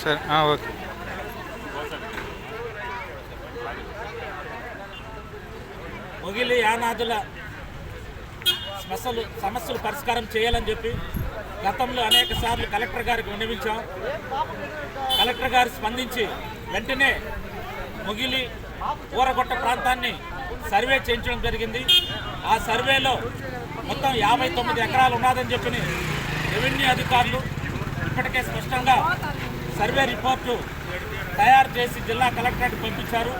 సరే ఓకే. మొగిలి యానాదుల సమస్యలు సమస్యలు పరిష్కారం చేయాలని చెప్పి గతంలో అనేక సార్లు కలెక్టర్ గారికి విన్నవించాం. కలెక్టర్ గారు స్పందించి వెంటనే మొగిలి ఊరగొట్ట ప్రాంతాన్ని సర్వే చేయించడం జరిగింది. ఆ సర్వేలో మొత్తం యాభై తొమ్మిది ఎకరాలు ఉన్నదని చెప్పి రెవెన్యూ అధికారులు ఇప్పటికే స్పష్టంగా సర్వే రిపోర్టు తయారు చేసి జిల్లా కలెక్టరేట్ పంపించారు.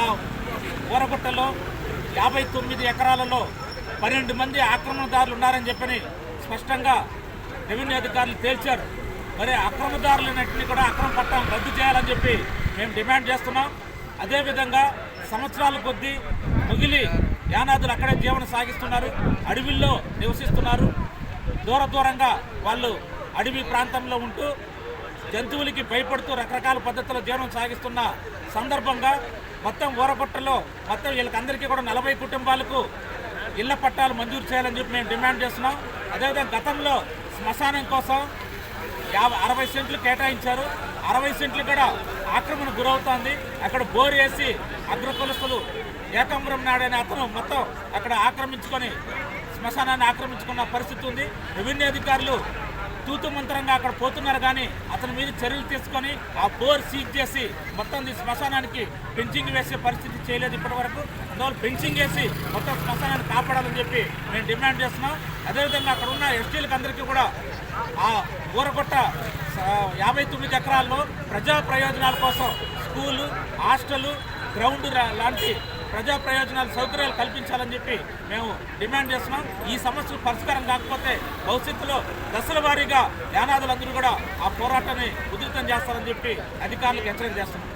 ఆ ఊరగుట్టలో యాభై తొమ్మిది ఎకరాలలో పన్నెండు మంది ఆక్రమణదారులు ఉన్నారని చెప్పని స్పష్టంగా రెవెన్యూ అధికారులు తేల్చారు. మరి అక్రమదారులన్నింటినీ కూడా అక్రమ పట్టాలను రద్దు చేయాలని చెప్పి మేము డిమాండ్ చేస్తున్నాం. అదేవిధంగా సంవత్సరాల కొద్దీ ముగిలి యానాదులు అక్కడే జీవనం సాగిస్తున్నారు. అడవిల్లో నివసిస్తున్నారు. దూర దూరంగా వాళ్ళు అడవి ప్రాంతంలో ఉంటూ జంతువులకి భయపడుతూ రకరకాల పద్ధతుల్లో జీవనం సాగిస్తున్న సందర్భంగా మొత్తం ఊరపట్టలో మొత్తం వీళ్ళకందరికీ కూడా నలభై కుటుంబాలకు ఇళ్ళ పట్టాలు మంజూరు చేయాలని చెప్పి మేము డిమాండ్ చేస్తున్నాం. అదేవిధంగా గతంలో శ్మశానం కోసం యాభై అరవై సెంట్లు కేటాయించారు. అరవై సెంట్లు కూడా ఆక్రమణ గురవుతోంది. అక్కడ బోర్ వేసి అగ్రకులస్తులు ఏకాంబరం నాడు అనే అతను మొత్తం అక్కడ ఆక్రమించుకొని శ్మశానాన్ని ఆక్రమించుకున్న పరిస్థితి ఉంది. రెవెన్యూ అధికారులు తూతు మంత్రంగా అక్కడ పోతున్నారు కానీ అతని మీద చర్యలు తీసుకొని ఆ బోర్ సీజ్ చేసి మొత్తం ఈ శ్మశానానికి పెంచింగ్ వేసే పరిస్థితి చేయలేదు ఇప్పటి వరకు అందువల్ల పెంచింగ్ వేసి మొత్తం శ్మశానాన్ని కాపాడాలని చెప్పి మేము డిమాండ్ చేస్తున్నాం. అదేవిధంగా అక్కడ ఉన్న ఎస్టీలకు అందరికీ కూడా ఆ ఊరగొట్ట యాభై తొమ్మిది ఎకరాల్లో ప్రజా ప్రయోజనాల కోసం స్కూలు హాస్టల్ గ్రౌండ్ లాంటి ప్రజా ప్రయోజనాలు సౌకర్యాలు కల్పించాలని చెప్పి మేము డిమాండ్ చేస్తున్నాం. ఈ సమస్యలు పరిష్కారం కాకపోతే భవిష్యత్తులో దశల వారీగా యానాదులందరూ కూడా ఆ పోరాటాన్ని ఉధృతం చేస్తారని చెప్పి అధికారులకు హెచ్చరిక చేస్తున్నాం.